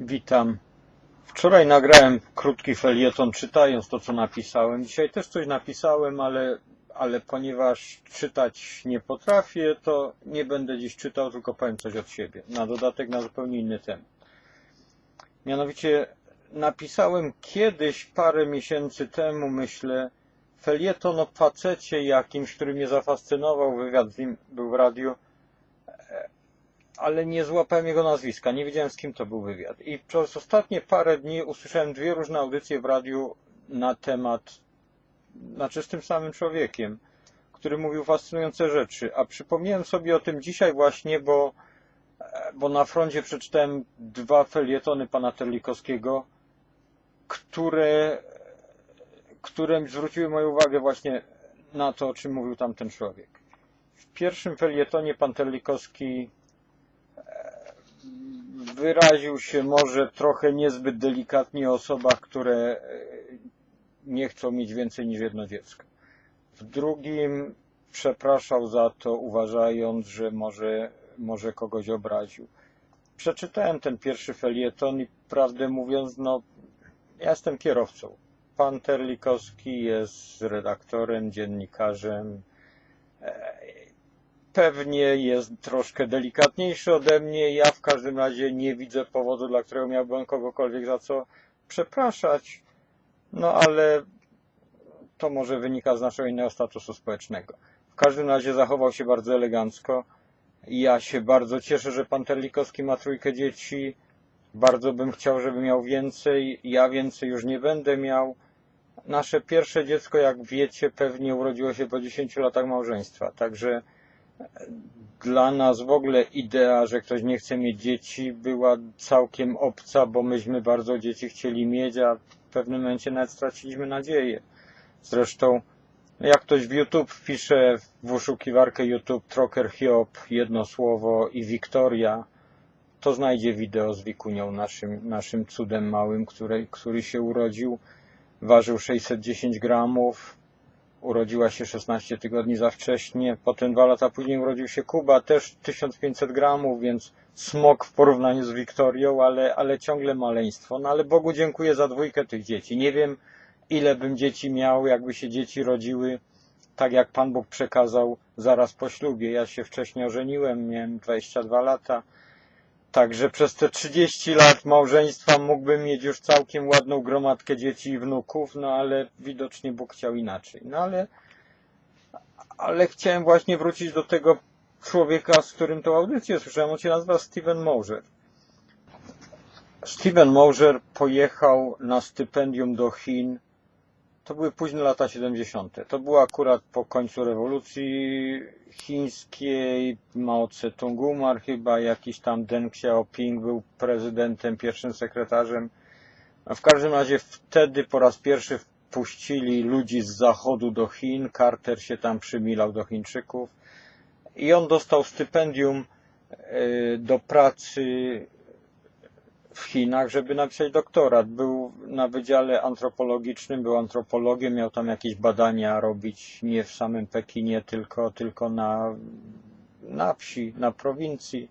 Witam. Wczoraj nagrałem krótki felieton czytając to, co napisałem. Dzisiaj też coś napisałem, ale, ale ponieważ czytać nie potrafię, to nie będę dziś czytał, tylko powiem coś od siebie. Na dodatek na zupełnie inny temat. Mianowicie napisałem kiedyś, parę miesięcy temu, myślę, felieton o facecie jakimś, który mnie zafascynował, wywiad z nim był w radiu, ale nie złapałem jego nazwiska, nie wiedziałem z kim to był wywiad. I przez ostatnie parę dni usłyszałem dwie różne audycje w radiu na temat, znaczy z tym samym człowiekiem, który mówił fascynujące rzeczy. A przypomniałem sobie o tym dzisiaj właśnie, bo, bo na froncie przeczytałem dwa felietony pana Terlikowskiego, które, które zwróciły moją uwagę właśnie na to, o czym mówił tamten człowiek. W pierwszym felietonie pan Terlikowski wyraził się może trochę niezbyt delikatnie o osobach, które e, nie chcą mieć więcej niż jedno dziecko. W drugim przepraszał za to, uważając, że może, może kogoś obraził. Przeczytałem ten pierwszy felieton i prawdę mówiąc, no, ja jestem kierowcą. Pan Terlikowski jest redaktorem, dziennikarzem, pewnie jest troszkę delikatniejszy ode mnie. Ja w każdym razie nie widzę powodu, dla którego miałbym kogokolwiek za co przepraszać. No ale to może wynika z naszego innego statusu społecznego. W każdym razie zachował się bardzo elegancko. Ja się bardzo cieszę, że pan Terlikowski ma trójkę dzieci. Bardzo bym chciał, żeby miał więcej. Ja więcej już nie będę miał. Nasze pierwsze dziecko, jak wiecie, pewnie urodziło się po 10 latach małżeństwa. Także dla nas w ogóle idea, że ktoś nie chce mieć dzieci była całkiem obca, bo myśmy bardzo dzieci chcieli mieć, a w pewnym momencie nawet straciliśmy nadzieję. Zresztą jak ktoś w YouTube wpisze w wyszukiwarkę YouTube Troker Hiob, jedno słowo i Wiktoria, to znajdzie wideo z Wikunią, naszym, naszym cudem małym, który, który się urodził. Ważył 610 gramów, urodziła się 16 tygodni za wcześnie, potem dwa lata później urodził się Kuba, też 1500 gramów, więc smok w porównaniu z Wiktorią, ale, ale ciągle maleństwo. No ale Bogu dziękuję za dwójkę tych dzieci. Nie wiem, ile bym dzieci miał, jakby się dzieci rodziły tak, jak Pan Bóg przekazał zaraz po ślubie. Ja się wcześniej ożeniłem, miałem 22 lata. Także przez te 30 lat małżeństwa mógłbym mieć już całkiem ładną gromadkę dzieci i wnuków, no ale widocznie Bóg chciał inaczej. No ale, ale chciałem właśnie wrócić do tego człowieka, z którym tą audycję słyszałem. On się nazywa Steven Moser. Steven Moser pojechał na stypendium do Chin. To były późne lata 70. To było akurat po końcu rewolucji chińskiej. Mao Tse-tung umarł chyba, jakiś tam Deng Xiaoping był prezydentem, pierwszym sekretarzem. A w każdym razie wtedy po raz pierwszy wpuścili ludzi z zachodu do Chin. Carter się tam przymilał do Chińczyków. I on dostał stypendium do pracy w Chinach, żeby napisać doktorat. Był na wydziale antropologicznym, był antropologiem, miał tam jakieś badania robić nie w samym Pekinie, tylko, tylko na, na wsi, na prowincji.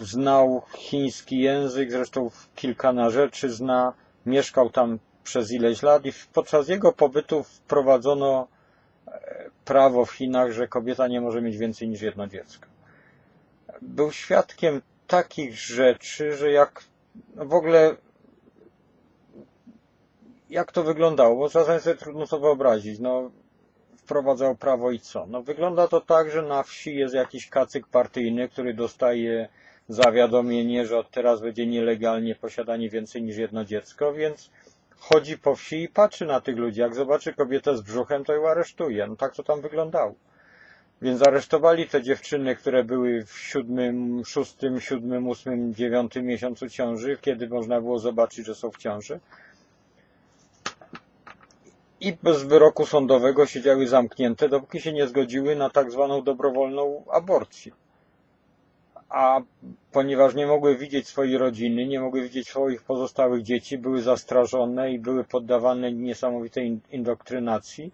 Znał chiński język, zresztą kilka na rzeczy zna. Mieszkał tam przez ileś lat i podczas jego pobytu wprowadzono prawo w Chinach, że kobieta nie może mieć więcej niż jedno dziecko. Był świadkiem takich rzeczy, że jak no w ogóle jak to wyglądało, bo czasem sobie trudno to wyobrazić. No, wprowadzał prawo i co? No, wygląda to tak, że na wsi jest jakiś kacyk partyjny, który dostaje zawiadomienie, że od teraz będzie nielegalnie posiadanie więcej niż jedno dziecko, więc chodzi po wsi i patrzy na tych ludzi. Jak zobaczy kobietę z brzuchem, to ją aresztuje. No tak to tam wyglądało. Więc aresztowali te dziewczyny, które były w siódmym, szóstym, siódmym, ósmym, dziewiątym miesiącu ciąży, kiedy można było zobaczyć, że są w ciąży. I bez wyroku sądowego siedziały zamknięte, dopóki się nie zgodziły na tak zwaną dobrowolną aborcję. A ponieważ nie mogły widzieć swojej rodziny, nie mogły widzieć swoich pozostałych dzieci, były zastrażone i były poddawane niesamowitej indoktrynacji,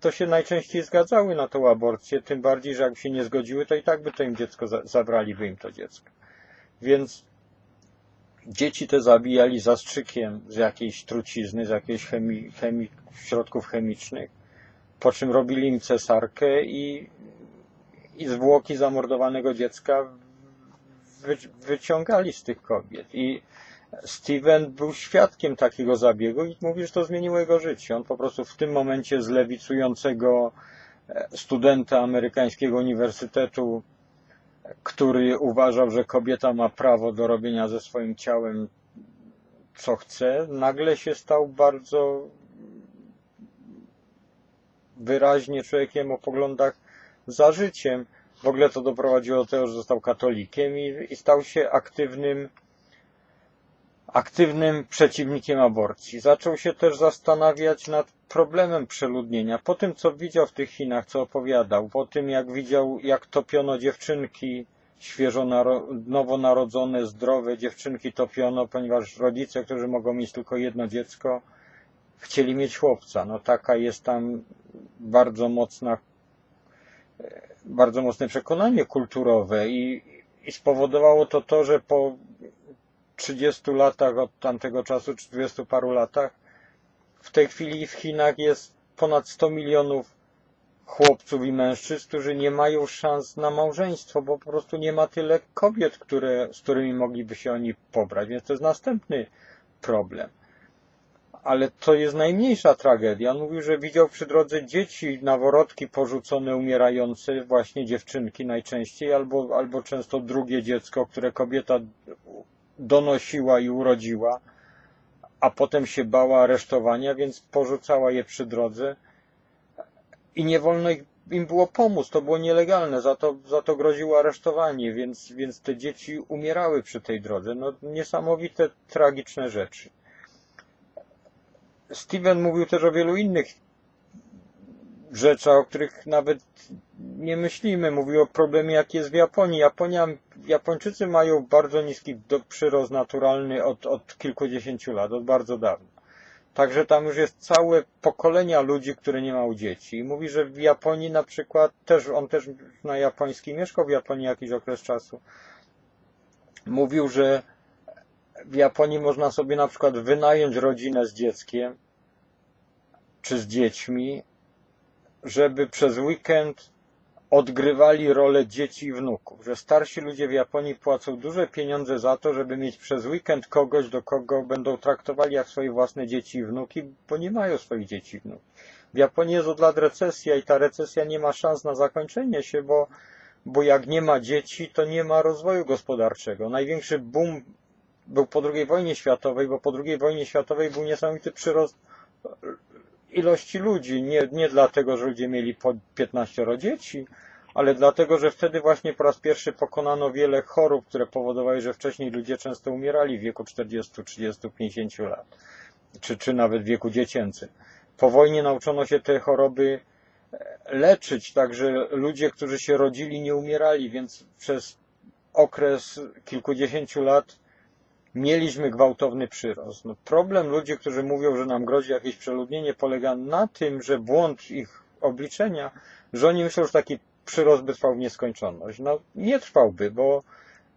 to się najczęściej zgadzały na tą aborcję, tym bardziej, że jakby się nie zgodziły, to i tak by to im dziecko zabraliby im to dziecko. Więc Dzieci te zabijali zastrzykiem z jakiejś trucizny, z jakichś chemi, chemi, środków chemicznych, po czym robili im cesarkę i, i zwłoki zamordowanego dziecka wy, wyciągali z tych kobiet. I Steven był świadkiem takiego zabiegu i mówi, że to zmieniło jego życie. On po prostu w tym momencie z lewicującego e, studenta amerykańskiego uniwersytetu, który uważał, że kobieta ma prawo do robienia ze swoim ciałem co chce, nagle się stał bardzo wyraźnie człowiekiem o poglądach za życiem. W ogóle to doprowadziło do tego, że został katolikiem i, i stał się aktywnym aktywnym przeciwnikiem aborcji. Zaczął się też zastanawiać nad problemem przeludnienia. Po tym, co widział w tych Chinach, co opowiadał, po tym, jak widział, jak topiono dziewczynki, świeżo nowonarodzone, zdrowe dziewczynki topiono, ponieważ rodzice, którzy mogą mieć tylko jedno dziecko, chcieli mieć chłopca. No taka jest tam bardzo mocna, bardzo mocne przekonanie kulturowe i, i spowodowało to to, że po 30 latach od tamtego czasu, czy 20 paru latach, w tej chwili w Chinach jest ponad 100 milionów chłopców i mężczyzn, którzy nie mają szans na małżeństwo, bo po prostu nie ma tyle kobiet, które, z którymi mogliby się oni pobrać. Więc to jest następny problem. Ale to jest najmniejsza tragedia. On mówił, że widział przy drodze dzieci, naworodki porzucone, umierające, właśnie dziewczynki najczęściej, albo, albo często drugie dziecko, które kobieta donosiła i urodziła, a potem się bała aresztowania, więc porzucała je przy drodze i nie wolno im było pomóc, to było nielegalne, za to, za to groziło aresztowanie, więc, więc te dzieci umierały przy tej drodze. No, niesamowite, tragiczne rzeczy. Steven mówił też o wielu innych rzeczach, o których nawet nie myślimy. Mówił o problemie, jaki jest w Japonii. Japonia, Japończycy mają bardzo niski przyrost naturalny od, od kilkudziesięciu lat, od bardzo dawna. Także tam już jest całe pokolenia ludzi, które nie mają dzieci. I mówi, że w Japonii na przykład, też, on też na japoński mieszkał w Japonii jakiś okres czasu. Mówił, że w Japonii można sobie na przykład wynająć rodzinę z dzieckiem, czy z dziećmi, żeby przez weekend odgrywali rolę dzieci i wnuków, że starsi ludzie w Japonii płacą duże pieniądze za to, żeby mieć przez weekend kogoś, do kogo będą traktowali jak swoje własne dzieci i wnuki, bo nie mają swoich dzieci i wnuków. W Japonii jest od lat recesja i ta recesja nie ma szans na zakończenie się, bo, bo jak nie ma dzieci, to nie ma rozwoju gospodarczego. Największy boom był po II wojnie światowej, bo po II wojnie światowej był niesamowity przyrost ilości ludzi. Nie, nie dlatego, że ludzie mieli po 15 dzieci, ale dlatego, że wtedy właśnie po raz pierwszy pokonano wiele chorób, które powodowały, że wcześniej ludzie często umierali w wieku 40, 30, 50 lat, czy, czy nawet w wieku dziecięcym. Po wojnie nauczono się te choroby e, leczyć, także ludzie, którzy się rodzili, nie umierali, więc przez okres kilkudziesięciu lat mieliśmy gwałtowny przyrost. No, problem ludzi, którzy mówią, że nam grozi jakieś przeludnienie, polega na tym, że błąd ich obliczenia, że oni myślą, że taki przyrost by trwał w nieskończoność. No nie trwałby, bo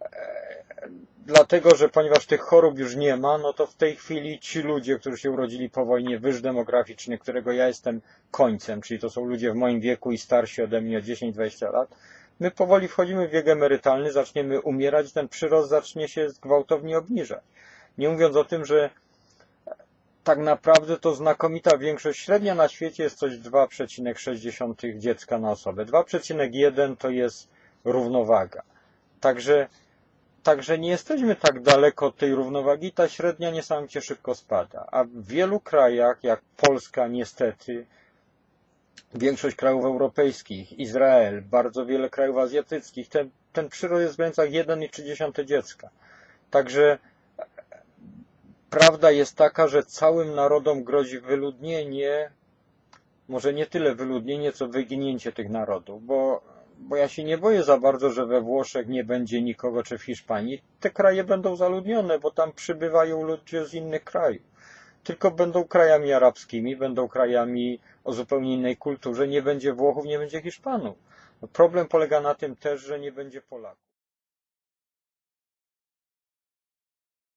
e, dlatego, że ponieważ tych chorób już nie ma, no to w tej chwili ci ludzie, którzy się urodzili po wojnie, wyż demograficzny, którego ja jestem końcem, czyli to są ludzie w moim wieku i starsi ode mnie o 10-20 lat, my powoli wchodzimy w wiek emerytalny, zaczniemy umierać, ten przyrost zacznie się gwałtownie obniżać. Nie mówiąc o tym, że tak naprawdę to znakomita większość średnia na świecie jest coś 2,6 dziecka na osobę. 2,1 to jest równowaga. Także, także nie jesteśmy tak daleko od tej równowagi, ta średnia niesamowicie szybko spada. A w wielu krajach, jak Polska niestety, większość krajów europejskich, Izrael, bardzo wiele krajów azjatyckich, ten, ten przyrost jest w granicach 1,3 dziecka. Także prawda jest taka, że całym narodom grozi wyludnienie, może nie tyle wyludnienie, co wyginięcie tych narodów, bo, bo ja się nie boję za bardzo, że we Włoszech nie będzie nikogo, czy w Hiszpanii. Te kraje będą zaludnione, bo tam przybywają ludzie z innych krajów. Tylko będą krajami arabskimi, będą krajami o zupełnie innej kulturze, nie będzie Włochów, nie będzie Hiszpanów. Problem polega na tym też, że nie będzie Polaków.